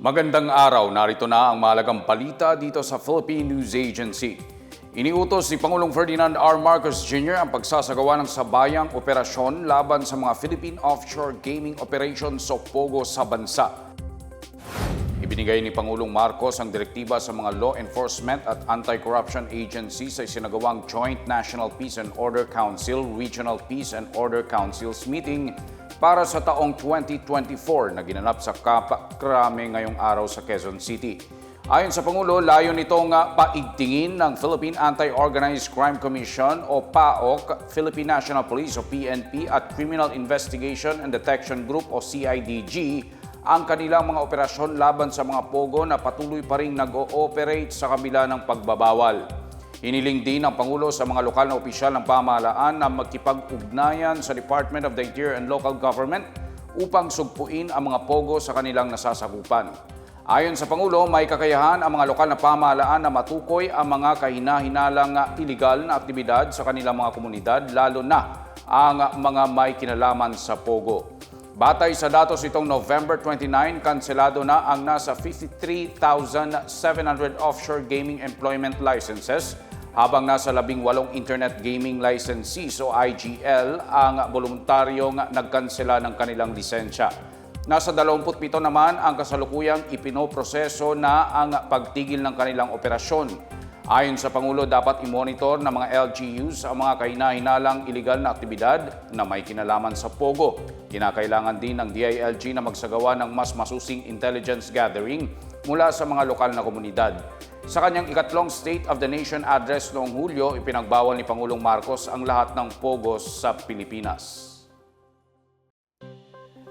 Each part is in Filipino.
Magandang araw, narito na ang mahalagang balita dito sa Philippine News Agency. Iniutos ni Pangulong Ferdinand R. Marcos Jr. ang pagsasagawa ng sabayang operasyon laban sa mga Philippine Offshore Gaming Operations o POGO sa bansa. Ibinigay ni Pangulong Marcos ang direktiba sa mga law enforcement at anti-corruption agencies sa isinagawang Joint National Peace and Order Council Regional Peace and Order Councils meeting para sa taong 2024 na ginanap sa Kapakrame ngayong araw sa Quezon City. Ayon sa Pangulo, layo nitong paigtingin ng Philippine Anti-Organized Crime Commission o PAOK, Philippine National Police o PNP at Criminal Investigation and Detection Group o CIDG ang kanilang mga operasyon laban sa mga pogo na patuloy pa rin nag-ooperate sa kabila ng pagbabawal. Hiniling din ng Pangulo sa mga lokal na opisyal ng pamahalaan na magkipag-ugnayan sa Department of the Interior and Local Government upang sugpuin ang mga pogo sa kanilang nasasakupan. Ayon sa Pangulo, may kakayahan ang mga lokal na pamahalaan na matukoy ang mga kahina-hinalang illegal na aktibidad sa kanilang mga komunidad, lalo na ang mga may kinalaman sa pogo. Batay sa datos itong November 29, kanselado na ang nasa 53,700 offshore gaming employment licenses habang nasa 18 internet gaming licensees o IGL ang voluntaryong nagkansela ng kanilang lisensya. Nasa 27 naman ang kasalukuyang ipinoproseso na ang pagtigil ng kanilang operasyon. Ayon sa Pangulo, dapat i-monitor ng mga LGUs ang mga kahina-hinalang iligal na aktibidad na may kinalaman sa POGO. Kinakailangan din ng DILG na magsagawa ng mas masusing intelligence gathering mula sa mga lokal na komunidad. Sa kanyang ikatlong State of the Nation address noong Hulyo, ipinagbawal ni Pangulong Marcos ang lahat ng POGOs sa Pilipinas.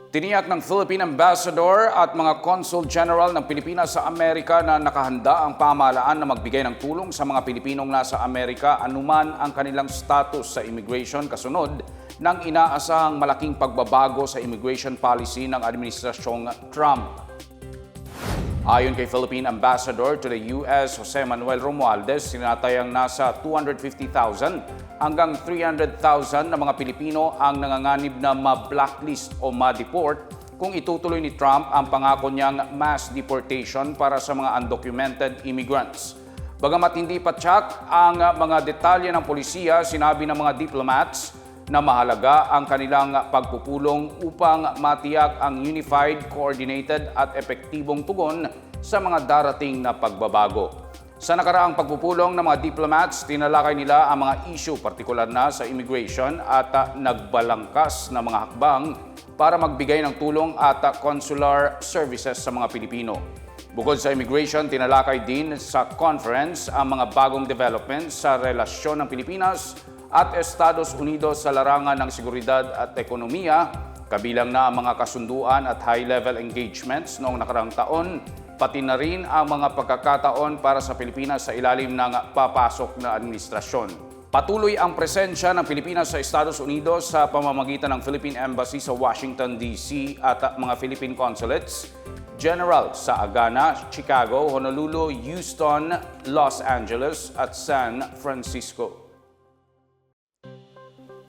Tiniyak ng Philippine Ambassador at mga Consul General ng Pilipinas sa Amerika na nakahanda ang pamahalaan na magbigay ng tulong sa mga Pilipinong nasa Amerika anuman ang kanilang status sa immigration kasunod ng inaasahang malaking pagbabago sa immigration policy ng Administrasyong Trump. Ayon kay Philippine Ambassador to the US, Jose Manuel Romualdez, sinatayang nasa 250,000 hanggang 300,000 na mga Pilipino ang nanganganib na ma-blacklist o ma-deport kung itutuloy ni Trump ang pangako niyang mass deportation para sa mga undocumented immigrants. Bagamat hindi pa tsak ang mga detalye ng polisiya, sinabi ng mga diplomats na mahalaga ang kanilang pagpupulong upang matiyak ang unified, coordinated at epektibong tugon sa mga darating na pagbabago. Sa nakaraang pagpupulong ng mga diplomats, tinalakay nila ang mga issue partikular na sa immigration at nagbalangkas na mga hakbang para magbigay ng tulong at consular services sa mga Pilipino. Bukod sa immigration, tinalakay din sa conference ang mga bagong developments sa relasyon ng Pilipinas at Estados Unidos sa larangan ng seguridad at ekonomiya, kabilang na ang mga kasunduan at high-level engagements noong nakarang taon, pati na rin ang mga pagkakataon para sa Pilipinas sa ilalim ng papasok na administrasyon. Patuloy ang presensya ng Pilipinas sa Estados Unidos sa pamamagitan ng Philippine Embassy sa Washington, D.C. at mga Philippine Consulates General sa Agana, Chicago, Honolulu, Houston, Los Angeles at San Francisco.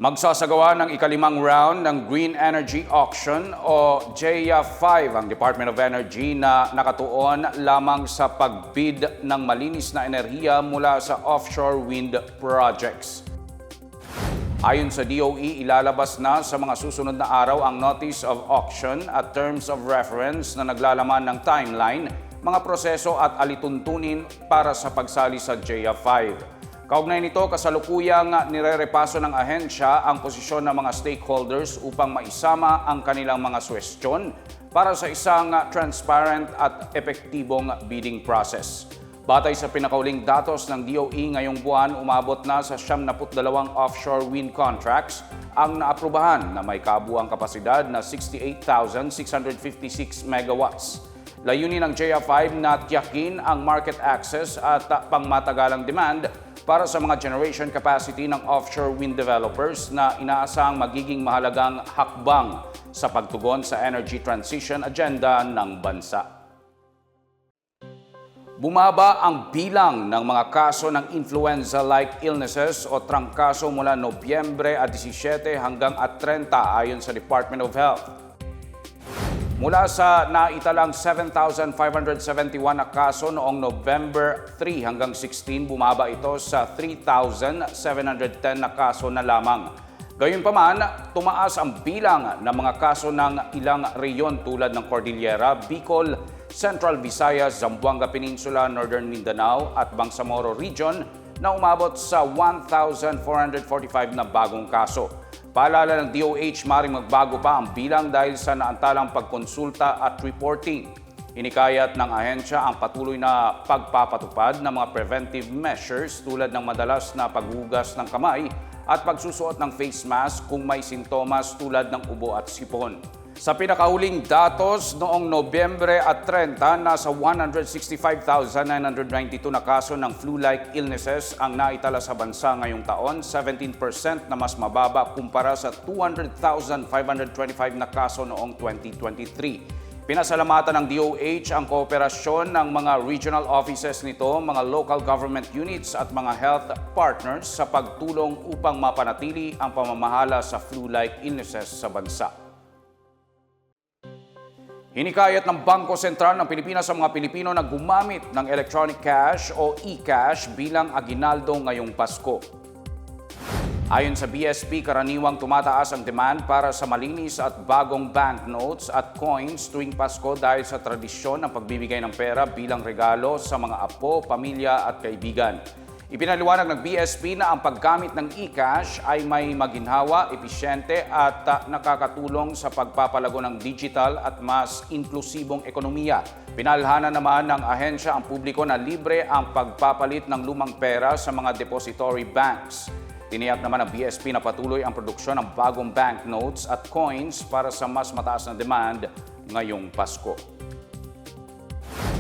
Magsasagawa ng ikalimang round ng Green Energy Auction o JEA-5 ang Department of Energy na nakatuon lamang sa pagbid ng malinis na enerhiya mula sa offshore wind projects. Ayon sa DOE, ilalabas na sa mga susunod na araw ang Notice of Auction at Terms of Reference na naglalaman ng timeline, mga proseso at alituntunin para sa pagsali sa JEA-5. Kaugnay nito, kasalukuyang nirerepaso ng ahensya ang posisyon ng mga stakeholders upang maisama ang kanilang mga suwestyon para sa isang transparent at epektibong bidding process. Batay sa pinakauling datos ng DOE ngayong buwan, umabot na sa 72 offshore wind contracts ang naaprubahan na may kabuang kapasidad na 68,656 megawatts. Layunin ng JA5 na tiyakin ang market access at pangmatagalang demand para sa mga generation capacity ng offshore wind developers na inaasang magiging mahalagang hakbang sa pagtugon sa energy transition agenda ng bansa. Bumaba ang bilang ng mga kaso ng influenza-like illnesses o trangkaso mula Nobyembre at 17 hanggang at 30 ayon sa Department of Health. Mula sa naitalang 7,571 na kaso noong November 3 hanggang 16, bumaba ito sa 3,710 na kaso na lamang. Gayunpaman, tumaas ang bilang ng mga kaso ng ilang reyon tulad ng Cordillera, Bicol, Central Visayas, Zamboanga Peninsula, Northern Mindanao at Bangsamoro Region na umabot sa 1,445 na bagong kaso. Paalala ng DOH, maring magbago pa ang bilang dahil sa naantalang pagkonsulta at reporting. Inikayat ng ahensya ang patuloy na pagpapatupad ng mga preventive measures tulad ng madalas na paghugas ng kamay at pagsusuot ng face mask kung may sintomas tulad ng ubo at sipon. Sa pinakahuling datos noong Nobyembre at 30, nasa 165,992 na kaso ng flu-like illnesses ang naitala sa bansa ngayong taon, 17% na mas mababa kumpara sa 200,525 na kaso noong 2023. Pinasalamatan ng DOH ang kooperasyon ng mga regional offices nito, mga local government units at mga health partners sa pagtulong upang mapanatili ang pamamahala sa flu-like illnesses sa bansa. Hinikayat ng Bangko Sentral ng Pilipinas sa mga Pilipino na gumamit ng electronic cash o e-cash bilang aginaldo ngayong Pasko. Ayon sa BSP, karaniwang tumataas ang demand para sa malinis at bagong banknotes at coins tuwing Pasko dahil sa tradisyon ng pagbibigay ng pera bilang regalo sa mga apo, pamilya at kaibigan. Ipinaliwanag ng BSP na ang paggamit ng e-cash ay may maginhawa, episyente at uh, nakakatulong sa pagpapalago ng digital at mas inklusibong ekonomiya. Pinalhana naman ng ahensya ang publiko na libre ang pagpapalit ng lumang pera sa mga depository banks. Tiniyak naman ng BSP na patuloy ang produksyon ng bagong banknotes at coins para sa mas mataas na demand ngayong Pasko.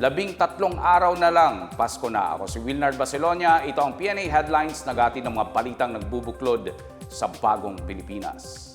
Labing tatlong araw na lang, Pasko na. Ako si Wilnard Baselonia. Ito ang PNA Headlines, nagati ng mga balitang nagbubuklod sa bagong Pilipinas.